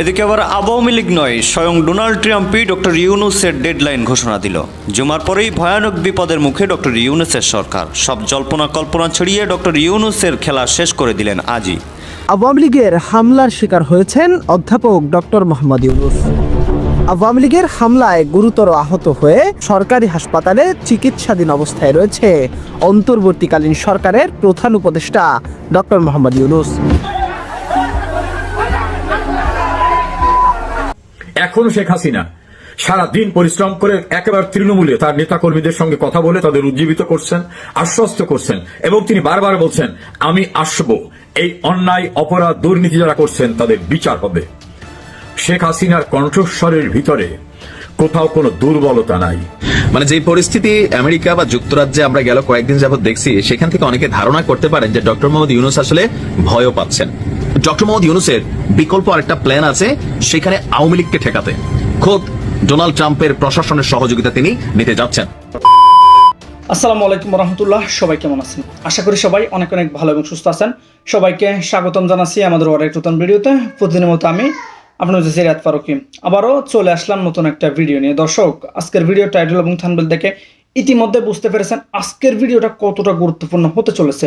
এদিকে আবার আওয়ামী লীগ নয়, স্বয়ং ডোনাল্ড ট্রাম্পই ডক্টর ইউনুসের ডেডলাইন ঘোষণা দিল। জুমার পরেই ভয়ানক বিপদের মুখে ডক্টর ইউনুসের সরকার। সব জল্পনা কল্পনা ছড়িয়ে ডক্টর ইউনুসের খেলা শেষ করে দিলেন আজই। আওয়ামী লীগের হামলার শিকার হয়েছেন অধ্যাপক ডক্টর মোহাম্মদ ইউনুস। আওয়ামী লীগের হামলায় গুরুতর আহত হয়ে সরকারি হাসপাতালে চিকিৎসাধীন অবস্থায় রয়েছে অন্তর্বর্তীকালীন সরকারের প্রধান উপদেষ্টা ডক্টর মোহাম্মদ ইউনুস। এখন শেখ হাসিনা সারা দিন পরিশ্রম করে একেবারে তৃণমূলে তার নেতা কর্মীদের সঙ্গে কথা বলে তাদের উজ্জীবিত করছেন, আশ্বস্ত করছেন এবং তিনি বারবার বলছেন, আমি আসব। এই অন্যায়, অপরাধ, দুর্নীতি যারা করছেন, তাদের বিচার হবে। শেখ হাসিনার কণ্ঠস্বরের ভিতরে কোথাও কোনো দুর্বলতা নাই। মানে যে পরিস্থিতি আমেরিকা বা যুক্তরাজ্যে আমরা গেল কয়েকদিন যাবত দেখছি, সেখান থেকে অনেকে ধারণা করতে পারেন যে ডক্টর মোহাম্মদ ইউনুস আসলে ভয়ও পাচ্ছেন। ডক্টর মোহাম্মদ ইউনুসের বিকল্প আরেকটা প্ল্যান আছে, সেখানে আওয়ামী লীগকে ঠেকাতে। খোদ ডোনাল্ড ট্রাম্পের প্রশাসনের সহযোগিতা তিনি নিতে যাচ্ছেন। আসসালামু আলাইকুম রহমতুল্লাহ সবাই কেমন আছেন? আশা করি সবাই অনেক অনেক ভালো এবং সুস্থ আছেন। সবাইকে স্বাগতম জানাচ্ছি আমাদের আরেক নতুন ভিডিওতে। প্রতিদিনের মতো আমি আপনার হচ্ছে সিরাত ফারুকি। আবারও চলে আসলাম নতুন একটা ভিডিও নিয়ে। দর্শক, আজকের ভিডিও টাইটেল এবং থানবেল দেখে ইতিমধ্যে বুঝতে পেরেছেন আজকের ভিডিওটা কতটা গুরুত্বপূর্ণ হতে চলেছে।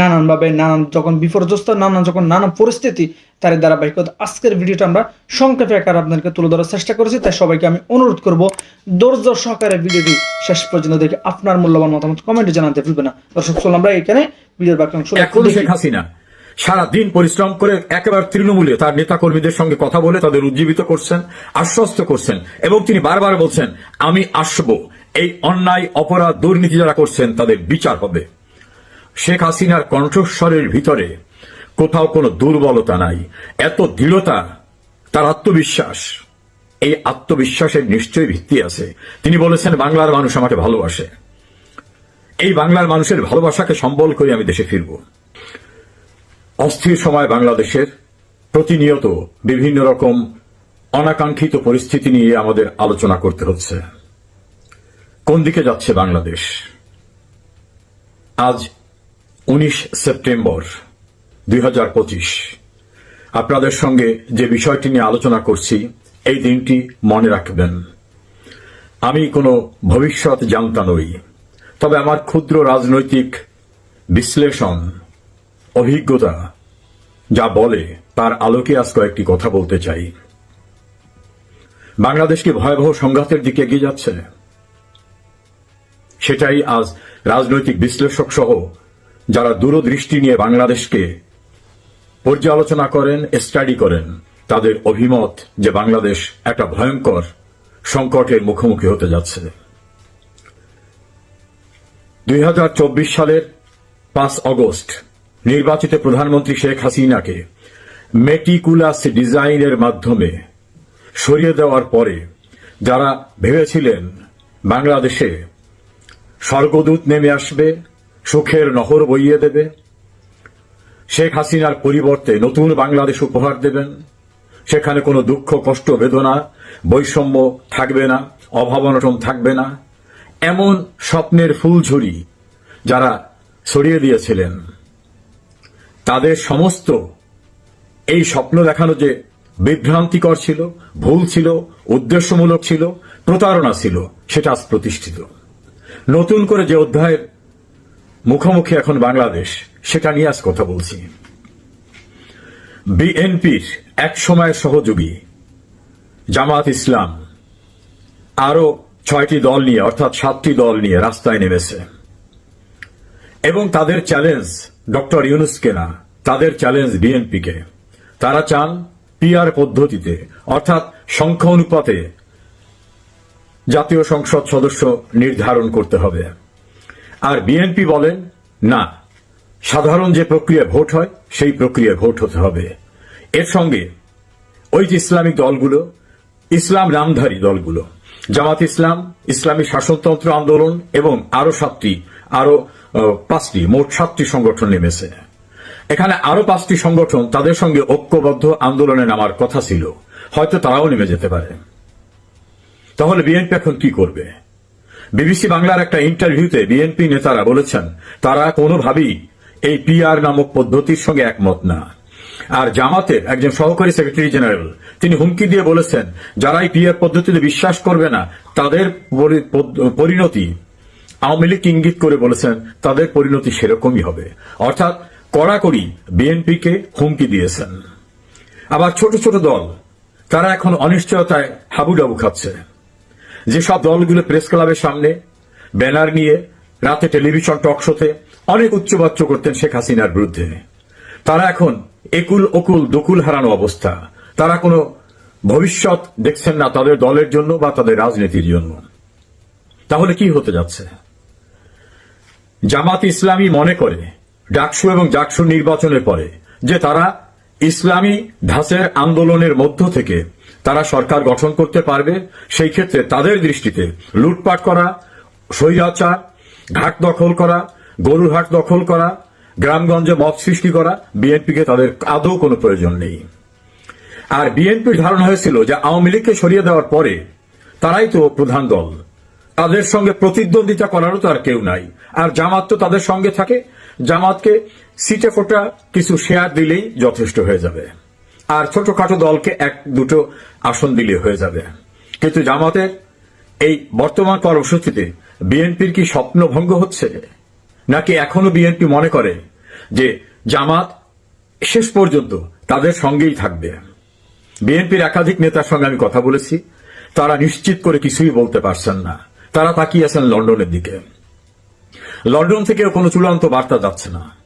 নানানভাবে নানান যখন বিপর্যস্ত, নানান যখন নানান পরিস্থিতি তার ধারাবাহিকতা। আজকের ভিডিওটা আমরা সংক্ষেপে আকার আপনাদেরকে তুলে ধরার চেষ্টা করেছি, তাই সবাইকে আমি অনুরোধ করব, ধৈর্য সহকারে ভিডিওটি শেষ পর্যন্ত দেখে আপনার মূল্যবান মতামত কমেন্টে জানাতে ভুলবে না। দর্শক, চলুন আমরা এখানে ভিডিওর বাকি অংশ এখন দেখি। শেখ হাসিনা সারা দিন পরিশ্রম করে একেবারে তৃণমূলে তার নেতা কর্মীদের সঙ্গে কথা বলে তাদের উজ্জীবিত করছেন, আশ্বস্ত করছেন এবং তিনি বারবার বলছেন, আমি আসব। এই অন্যায়, অপরাধ, দুর্নীতি যারা করছেন, তাদের বিচার হবে। শেখ হাসিনার কণ্ঠস্বরের ভিতরে কোথাও কোনো দুর্বলতা নাই। এত দৃঢ়তা, তার আত্মবিশ্বাস, এই আত্মবিশ্বাসের নিশ্চয়ই ভিত্তি আছে। তিনি বলেছেন, বাংলার মানুষ আমাকে ভালোবাসে। এই বাংলার মানুষের ভালোবাসাকে সম্বল করে আমি দেশে ফিরব। অস্থির সময় বাংলাদেশের প্রতিনিয়ত বিভিন্ন রকম অনাকাঙ্ক্ষিত পরিস্থিতি নিয়ে আমাদের আলোচনা করতে হচ্ছে। কোন দিকে যাচ্ছে বাংলাদেশ? আজ উনিশ সেপ্টেম্বর, দুই হাজার পঁচিশ। আপনাদের সঙ্গে যে বিষয়টি নিয়ে আলোচনা করছি, এই দিনটি মনে রাখবেন। আমি কোনো ভবিষ্যৎ জানতা নই, তবে আমার ক্ষুদ্র রাজনৈতিক বিশ্লেষণ, অভিজ্ঞতা যা বলে তার আলোকে আজ কয়েকটি কথা বলতে চাই। বাংলাদেশ কি ভয়াবহ সংঘাতের দিকে এগিয়ে যাচ্ছে? সেটাই আজ রাজনৈতিক বিশ্লেষক সহ যারা দূরদৃষ্টি নিয়ে বাংলাদেশকে পর্যালোচনা করেন স্টাডি করেন, তাদের অভিমত যে বাংলাদেশ একটা ভয়ঙ্কর সংকটের মুখোমুখি হতে যাচ্ছে। দুই হাজার চব্বিশ সালের পাঁচ অগস্ট নির্বাচিত প্রধানমন্ত্রী শেখ হাসিনাকে মেটিকুলাস ডিজাইনের মাধ্যমে সরিয়ে দেওয়ার পরে যারা ভেবেছিলেন বাংলাদেশে স্বর্গদূত নেমে আসবে সুখের নহর বইয়ে দেবে। শেখ হাসিনার পরিবর্তে নতুন বাংলাদেশ উপহার দেবেন। সেখানে কোনো দুঃখ, কষ্ট, বেদনা, বৈষম্য থাকবে না অভাবনটন থাকবে না। এমন স্বপ্নের ফুলঝুরি যারা ছড়িয়ে দিয়েছিলেন। তাদের সমস্ত এই স্বপ্ন দেখানো যে বিভ্রান্তিকর ছিল, ভুল ছিল, উদ্দেশ্যমূলক ছিল, প্রতারণা ছিল, সেটা আজ প্রতিষ্ঠিত। নতুন করে যে অধ্যায়ের মুখোমুখি এখন বাংলাদেশ। সেটা নিয়ে আজ কথা বলছি। বিএনপির এক সময়ের সহযোগী, জামাত ইসলাম আরও ছয়টি দল নিয়ে, অর্থাৎ সাতটি দল নিয়ে রাস্তায় নেমেছে। এবং তাদের চ্যালেঞ্জ ডক্টর ইউনুসকে না, তাদের চ্যালেঞ্জ বিএনপিকে। তারা চান পিআর পদ্ধতিতে, অর্থাৎ সংখ্যা অনুপাতে জাতীয় সংসদ সদস্য নির্ধারণ করতে হবে। আর বিএনপি বলেন, না, সাধারণ যে প্রক্রিয়া ভোট হয়, সেই প্রক্রিয়া ভোট হতে হবে। এর সঙ্গে ওই যে ইসলামিক দলগুলো, ইসলাম নামধারী দলগুলো, জামাত ইসলাম, ইসলামী শাসনতন্ত্র আন্দোলন এবং আরও সাতটি, আরও পাঁচটি, মোট সাতটি সংগঠন নেমেছে। এখানে আরও পাঁচটি সংগঠন তাদের সঙ্গে ঐক্যবদ্ধ আন্দোলনে নামার কথা ছিল। হয়তো তারাও নেমে যেতে পারে। তাহলে বিএনপি এখন কি করবে? বিবিসি বাংলার একটা ইন্টারভিউতে বিএনপি নেতারা বলেছেন, তারা কোনোভাবেই এই পিআর নামক পদ্ধতির সঙ্গে একমত না। আর জামাতের একজন সহকারী সেক্রেটারি জেনারেল, তিনি হুমকি দিয়ে বলেছেন যারা এই পিআর পদ্ধতিতে বিশ্বাস করবে না, তাদের পরিণতি আওয়ামী লীগ ইঙ্গিত করে বলেছেন, তাদের পরিণতি সেরকমই হবে। অর্থাৎ কড়াকড়ি বিএনপিকে হুমকি দিয়েছেন। আবার ছোট ছোট দল, তারা এখন অনিশ্চয়তায় হাবুডাবু খাচ্ছে। যেসব দলগুলো প্রেস ক্লাবের সামনে ব্যানার নিয়ে রাতে টেলিভিশন টক শোতে অনেক উচ্চবাচ্য করতেন শেখ হাসিনার বিরুদ্ধে। তারা এখন একুল অকুল দকুল হারানো অবস্থা। তারা কোনো ভবিষ্যৎ দেখছেন না তাদের দলের জন্য বা তাদের রাজনীতির জন্য। তাহলে কি হতে যাচ্ছে? জামাত ইসলামী মনে করে ডাকসু এবং জাকসু নির্বাচনের পরে যে তারা ইসলামী ধাসের আন্দোলনের মধ্য থেকে তারা সরকার গঠন করতে পারবে, সেই ক্ষেত্রে তাদের দৃষ্টিতে লুটপাট করা, স্বৈরাচার, ঘাট দখল করা, গরুর হাট দখল করা, গ্রামগঞ্জে মত সৃষ্টি করা, বিএনপিকে তাদের আদৌ কোনো প্রয়োজন নেই। আর বিএনপির ধারণা হয়েছিল যে আওয়ামী লীগকে সরিয়ে দেওয়ার পরে তারাই তো প্রধান দল। তাদের সঙ্গে প্রতিদ্বন্দ্বিতা করারও তো আর কেউ নাই। আর জামাত তো তাদের সঙ্গে থাকে। জামাতকে সিটে ফোটা কিছু শেয়ার দিলেই যথেষ্ট হয়ে যাবে। আর ছোটখাটো দলকে এক, দুটো আসন দিলে হয়ে যাবে। কিন্তু জামাতের এই বর্তমান কর্মসূচিতে বিএনপির কি স্বপ্নভঙ্গ হচ্ছে? নাকি এখনও বিএনপি মনে করে যে জামাত শেষ পর্যন্ত তাদের সঙ্গেই থাকবে? বিএনপির একাধিক নেতার সঙ্গে আমি কথা বলেছি। তারা নিশ্চিত করে কিছুই বলতে পারছেন না। তারা তাকিয়ে আছেন লন্ডনের দিকে। লন্ডন থেকেও কোনো চূড়ান্ত বার্তা যাচ্ছে না।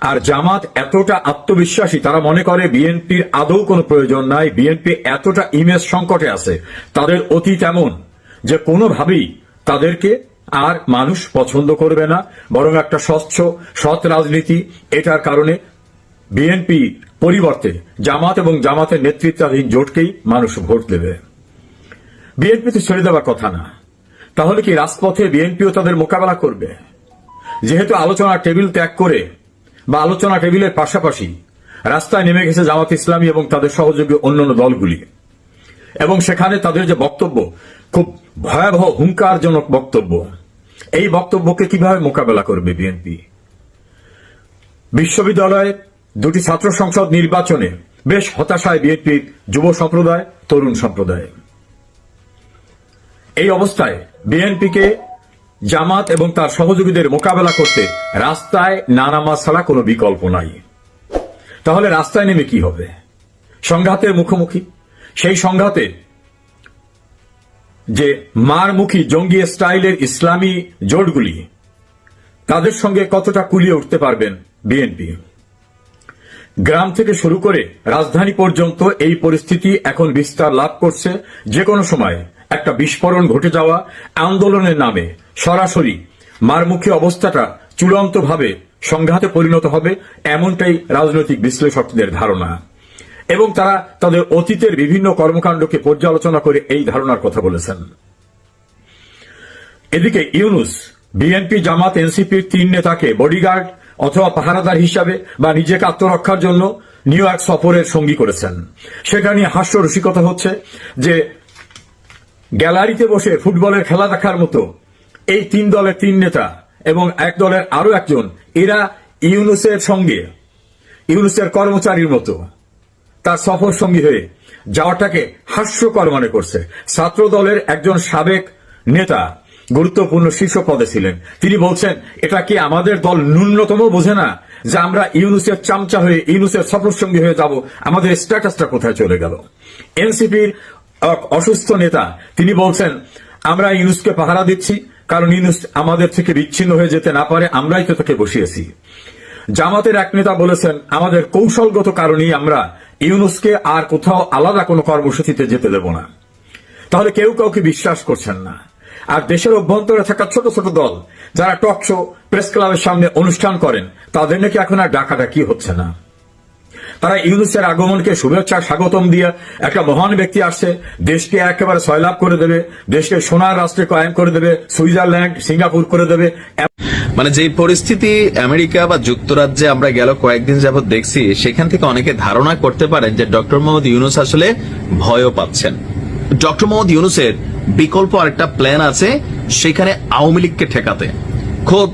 আর জামাত এতটা আত্মবিশ্বাসী, তারা মনে করে বিএনপির আদৌ কোনো প্রয়োজন নাই, বিএনপি এতটা ইমেজ সংকটে আছে, তাদের অতীত এমন যে কোনোভাবেই তাদেরকে আর মানুষ পছন্দ করবে না, বরং একটা স্বচ্ছ, সৎ রাজনীতি, এটার কারণে বিএনপি পরিবর্তে জামাত এবং জামাতের নেতৃত্বাধীন জোটকেই মানুষ ভোট দেবে। বিএনপি তো ছেড়ে দেওয়ার কথা না। তাহলে কি রাজপথে বিএনপিও তাদের মোকাবেলা করবে? যেহেতু আলোচনার টেবিল ত্যাগ করে বা আলোচনা টেবিলের পাশাপাশি রাস্তায় নেমে গেছে জামাত ইসলামী এবং তাদের সহযোগী অন্যান্য দলগুলি। এবং সেখানে তাদের যে বক্তব্য, খুব ভয়াবহ, হুঙ্কারজনক বক্তব্য, এই বক্তব্যকে কীভাবে মোকাবেলা করবে বিএনপি? বিশ্ববিদ্যালয়ে দুটি ছাত্র সংসদ নির্বাচনে বেশ হতাশায় বিএনপির যুব সম্প্রদায়, তরুণ সম্প্রদায়। এই অবস্থায় বিএনপিকে জামাত এবং তার সহযোগীদের মোকাবেলা করতে রাস্তায় না নামা ছাড়া কোনো বিকল্প নাই। তাহলে রাস্তায় নেমে কি হবে? সংঘাতের মুখোমুখি? সেই সংঘাতে যে মারমুখী জঙ্গি স্টাইলের ইসলামী জোটগুলি, তাদের সঙ্গে কতটা কুলিয়ে উঠতে পারবেন বিএনপি? গ্রাম থেকে শুরু করে রাজধানী পর্যন্ত এই পরিস্থিতি এখন বিস্তার লাভ করছে যে কোনো সময়। একটা বিস্ফোরণ ঘটে যাওয়া আন্দোলনের নামে। সরাসরি মারমুখী অবস্থাটা চূড়ান্তভাবে সংঘাতে পরিণত হবে এমনটাই রাজনৈতিক বিশ্লেষকদের ধারণা। এবং তারা তাদের অতীতের বিভিন্ন কর্মকাণ্ডকে পর্যালোচনা করে এই ধারণার কথা বলেছেন। এদিকে ইউনুস বিএনপি, জামাত, এনসিপির তিন নেতাকে বডিগার্ড অথবা পাহারাদার হিসাবে বা নিজেকে আত্মরক্ষার জন্য নিউ ইয়র্ক সফরের সঙ্গী করেছেন। সেটা নিয়ে হাস্য রসিকতা হচ্ছে যে গ্যালারিতে বসে ফুটবলের খেলা দেখার মতো। এই তিন দলের তিন নেতা এবং এক দলের আরও একজন, এরা ইউনুসের সঙ্গে, ইউনুসের কর্মচারীর মতো। তার সফর সঙ্গী হয়ে যাওয়াটাকে হাস্যকর মনে করছে। ছাত্র দলের একজন সাবেক নেতা গুরুত্বপূর্ণ শীর্ষ পদে ছিলেন। তিনি বলছেন, এটা কি আমাদের দল ন্যূনতম বোঝে না যে আমরা ইউনুসের চামচা হয়ে, ইউনুসের সফর সঙ্গী হয়ে যাব? আমাদের স্ট্যাটাসটা কোথায় চলে গেল? এনসিপির অসুস্থ নেতা, তিনি বলছেন, আমরা ইউনুসকে পাহারা দিচ্ছি, কারণ ইউনুস আমাদের থেকে বিচ্ছিন্ন হয়ে যেতে না পারে, আমরাই তো তাকে বসিয়েছি। জামাতের এক নেতা বলেছেন, আমাদের কৌশলগত কারণেই আমরা ইউনুসকে আর কোথাও আলাদা কোনো কর্মসূচিতে যেতে দেব না। তাহলে কেউ কাউকে বিশ্বাস করছেন না। আর দেশের অভ্যন্তরে থাকা ছোট ছোট দল, যারা টক শো, প্রেস ক্লাবের সামনে অনুষ্ঠান করেন, তাদের নাকি এখন আর ডাকাডাকি হচ্ছে না। তারা ইউনুসের আগমনকে শুভেচ্ছা স্বাগতম দিয়ে একটা মহান ব্যক্তি আসছে, দেশকে একেবারে সয়লাভ করে দেবে, দেশকে সোনার রাষ্ট্রে কায়েম করে দেবে, সুইজারল্যান্ড, সিঙ্গাপুর করে দেবে। মানে যে পরিস্থিতি আমেরিকা বা যুক্তরাজ্যে আমরা গেল কয়েকদিন যাবত দেখছি, সেখান থেকে অনেকে ধারণা করতে পারেন যে ডক্টর মোহাম্মদ ইউনুস আসলে ভয়ও পাচ্ছেন। ডক্টর মোহাম্মদ ইউনুসের বিকল্প আরেকটা প্ল্যান আছে, সেখানে আওয়ামী লীগকে ঠেকাতে। খোদ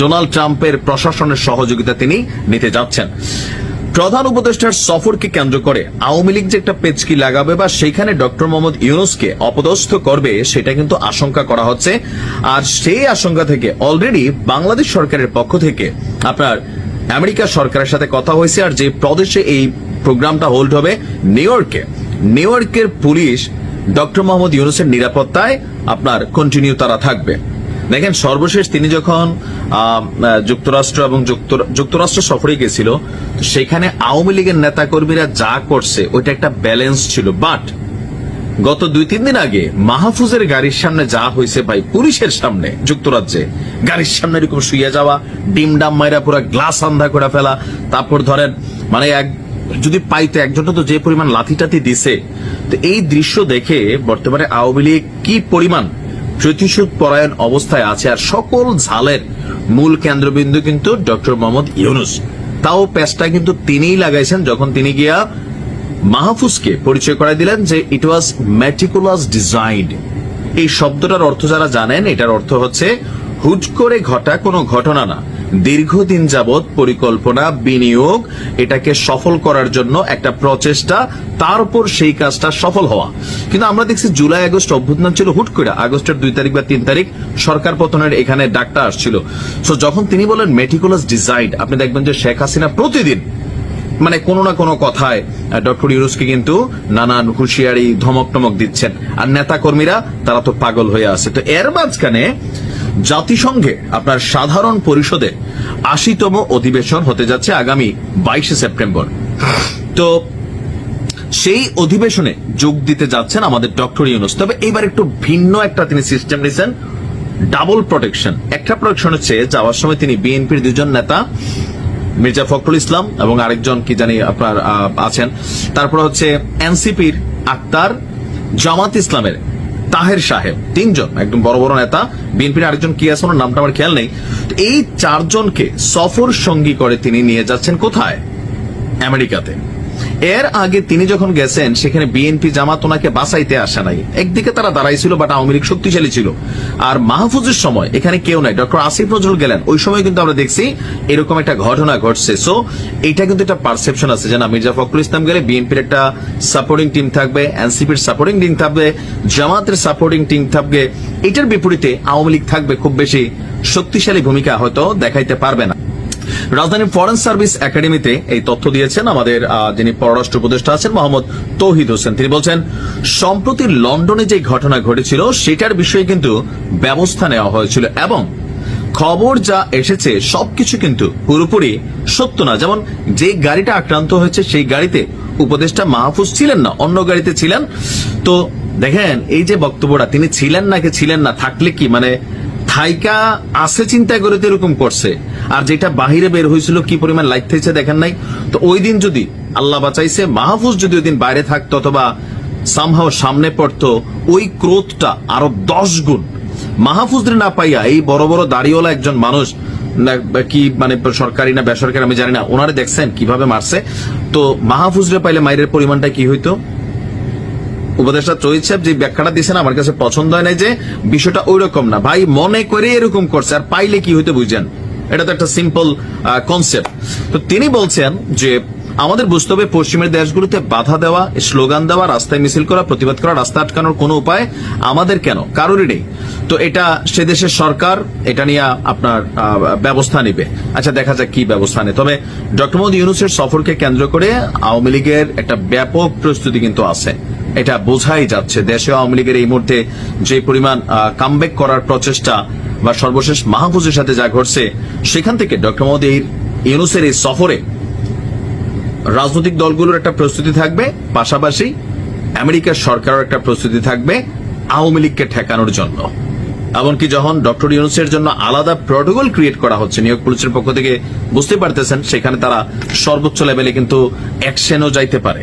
ডোনাল্ড ট্রাম্পের প্রশাসনের সহযোগিতা তিনি নিতে যাচ্ছেন। প্রধান উপদেষ্টার সফরকে কেন্দ্র করে আওয়ামী লীগ যে একটা পেচকি লাগাবে বা সেখানে ডক্টর মোহাম্মদ ইউনুসকে অপদস্থ করবে, সেটা কিন্তু আশঙ্কা করা হচ্ছে। আর সেই আশঙ্কা থেকে অলরেডি বাংলাদেশ সরকারের পক্ষ থেকে আপনার আমেরিকা সরকারের সাথে কথা হয়েছে, আর যে প্রদেশে এই প্রোগ্রামটা হোল্ড হবে নিউ ইয়র্কে নিউ ইয়র্কের পুলিশ ডক্টর মোহাম্মদ ইউনুসের নিরাপত্তায় আপনার কন্টিনিউ তারা থাকবে। দেখেন সর্বশেষ তিনি যখন যুক্তরাষ্ট্র এবং যুক্তরাষ্ট্র সফরে গেছিল সেখানে আওয়ামী লীগের নেতাকর্মীরা যা করছে, ওইটা একটা ব্যালেন্স ছিল। বাট গত দুই তিন দিন আগে মাহফুজের গাড়ির সামনে যা হয়েছে ভাই, পুলিশের সামনে যুক্তরাজ্যে, গাড়ির সামনে এরকম শুয়ে যাওয়া, ডিম ডাম মাইরা পুরো গ্লাস আন্ধা করে ফেলা, তারপর ধরেন মানে এক, যদি পাইতে, একজনটা তো যে পরিমাণ লাথি টাথি দিছে, তো এই দৃশ্য দেখে বর্তমানে আওয়ামী লীগ কি পরিমাণ প্রতিশোধ পরায়ণ অবস্থায় আছে আর সকল ঝালের মূল কেন্দ্রবিন্দু কিন্তু ডক্টর মোহাম্মদ ইউনুস। তাও প্যাচটা কিন্তু তিনিই লাগাইছেন যখন তিনি গিয়া মাহফুজকে পরিচয় করাই দিলেন যে ইট ওয়াজ ম্যাটিকুলাস ডিজাইন এই শব্দটার অর্থ যারা জানেন, এটার অর্থ হচ্ছে, হুট করে ঘটা কোনো ঘটনা না। দীর্ঘদিন যাবৎ পরিকল্পনা, বিনিয়োগ, এটাকে সফল করার জন্য একটা প্রচেষ্টা তারপর সেই কাজটা সফল হওয়া। কিন্তু আমরা দেখছি জুলাই, আগস্ট অভ্যুত্থান ছিল হুট করে। আগস্টের দুই তারিখ বা তিন তারিখ সরকার পতনের এখানে ডাকটা আসছিল। সো যখন তিনি বলেন মেটিকুলাস ডিজাইন আপনি দেখবেন যে শেখ হাসিনা প্রতিদিন মানে কোনো না কোনো কথায় ডক্টর ইউরুসকে কিন্তু নানান হুঁশিয়ারি ধমক টমক দিচ্ছেন। আর নেতা কর্মীরা তারা তো পাগল হয়ে আছে। তো এর মাঝখানে জাতিসংঘে আপনার সাধারণ পরিষদে আশিতম অধিবেশন হতে যাচ্ছে আগামী বাইশে সেপ্টেম্বর। তো সেই অধিবেশনে যোগ দিতে যাচ্ছেন আমাদের ডক্টর ইউনুস। তবে এবার একটু ভিন্ন একটা তিনি সিস্টেম নিয়েছেন ডাবল প্রোটেকশন। একটা প্রোটেকশন হচ্ছে, যাওয়ার সময় তিনি বিএনপির দুজন নেতা, মির্জা ফখরুল ইসলাম এবং আরেকজন কি জানি আপনার আছেন। তারপর হচ্ছে এনসিপির আক্তার জামাত ইসলামের তাহের সাহেব, তিনজন, একদম বড় বড় নেতা, বিএনপির আরেকজন কি আছে ওনার নামটা আমার খেয়াল নেই। এই চারজনকে সফর সঙ্গী করে তিনি নিয়ে যাচ্ছেন কোথায়? আমেরিকাতে। এর আগে তিনি যখন গেছেন, সেখানে বিএনপি জামাত ওনাকে বাঁচাইতে আসে নাই। একদিকে তারা দাঁড়াইছিল বাট আওয়ামী লীগ শক্তিশালী ছিল। আর মাহফুজের সময় এখানে কেউ নাই। ডক্টর আসিফ নজরুল গেলেন। ওই সময় কিন্তু আমরা দেখছি এরকম একটা ঘটনা ঘটছে। সো এটা কিন্তু একটা পারসেপশন আছে যে না, মির্জা ফখরুল ইসলাম গেলে বিএনপির একটা সাপোর্টিং টিম থাকবে এনসিপির সাপোর্টিং টিম থাকবে, জামাতের সাপোর্টিং টিম থাকবে। এটার বিপরীতে আওয়ামী লীগ থাকবে খুব বেশি শক্তিশালী ভূমিকা হয়তো দেখাইতে পারবে না। রাজধানীর ফরেন সার্ভিস একাডেমিতে এই তথ্য দিয়েছেন আমাদের যিনি পররাষ্ট্র উপদেষ্টা আছেন মোহাম্মদ তৌহিদ হোসেন। তিনি বলছেন, সম্প্রতি লন্ডনে যে ঘটনা ঘটেছিল, সেটার বিষয়ে কিন্তু ব্যবস্থা নেওয়া হয়েছিল এবং খবর যা এসেছে, সবকিছু কিন্তু পুরোপুরি সত্য না। যেমন, যে গাড়িটা আক্রান্ত হয়েছে, সেই গাড়িতে উপদেষ্টা মাহফুজ ছিলেন না, অন্য গাড়িতে ছিলেন। তো দেখেন, এই যে বক্তব্যটা, তিনি ছিলেন নাকি ছিলেন না, থাকলে কি? মানে থাইকা আছে চিন্তা করে তো এরকম করছে। আর যেটা বাহিরে বের হয়েছিল, কি পরিমাণ লাইট থেছে দেখেন নাই? তো ওই দিন যদি আল্লাহ বাঁচাইছে, মাহফুজ যদি ওই দিন বাইরে থাকতো অথবা সামহাও সামনে পড়তো, ওই ক্রোধটা আরও দশ গুণ। মাহফুজরে না পাইয়া এই বড় বড় দাড়িওয়ালা একজন মানুষ কি মানে সরকারি না বেসরকারি আমি জানি না, ওনারে দেখছেন কীভাবে মারছে? তো মাহফুজরে পাইলে মাইরের পরিমাণটা কি হইতো? উপদেষ্টা চহিদ সাহেব যে ব্যাখ্যাটা দিয়েছেন, আমার কাছে পছন্দ হয় নাই যে বিষয়টা ওই রকম না। ভাই, মনে করে এরকম করছে, আর পাইলে কি হইতে বুঝছেন এটা তো একটা সিম্পল কনসেপ্ট তো তিনি বলছেন যে, আমাদের বুঝতে হবে পশ্চিমের দেশগুলোতে বাধা দেওয়া, স্লোগান দেওয়া, রাস্তায় মিছিল করা, প্রতিবাদ করা, রাস্তা আটকানোর কোনো উপায় আমাদের কেন? কারোরই নেই। তো এটা সে দেশের সরকার, এটা নিয়ে আপনার ব্যবস্থা নিবে। আচ্ছা দেখা যাক কি ব্যবস্থা নেয়। তবে ডক্টর মোহাম্মদ ইউনুসের সফরকে কেন্দ্র করে আওয়ামী লীগের একটা ব্যাপক প্রস্তুতি কিন্তু আছে। এটা বোঝাই যাচ্ছে। দেশে আওয়ামী লীগের এই মুহূর্তে যে পরিমাণ কামব্যাক করার প্রচেষ্টা বা সর্বশেষ মাহফুজের সাথে যা ঘটছে, সেখান থেকে ডক্টর এই ইউনুসের এই সফরে রাজনৈতিক দলগুলোর একটা প্রস্তুতি থাকবে, পাশাপাশি আমেরিকার সরকারের একটা প্রস্তুতি থাকবে আওয়ামী লীগকে ঠেকানোর জন্য। এমনকি যখন ডক্টর ইউনুসের জন্য আলাদা প্রোটোকল ক্রিয়েট করা হচ্ছে, নিয়োগ পুলিশের পক্ষ থেকে বুঝতে পারতেছেন, সেখানে তারা সর্বোচ্চ লেভেলে কিন্তু অ্যাকশনও যাইতে পারে।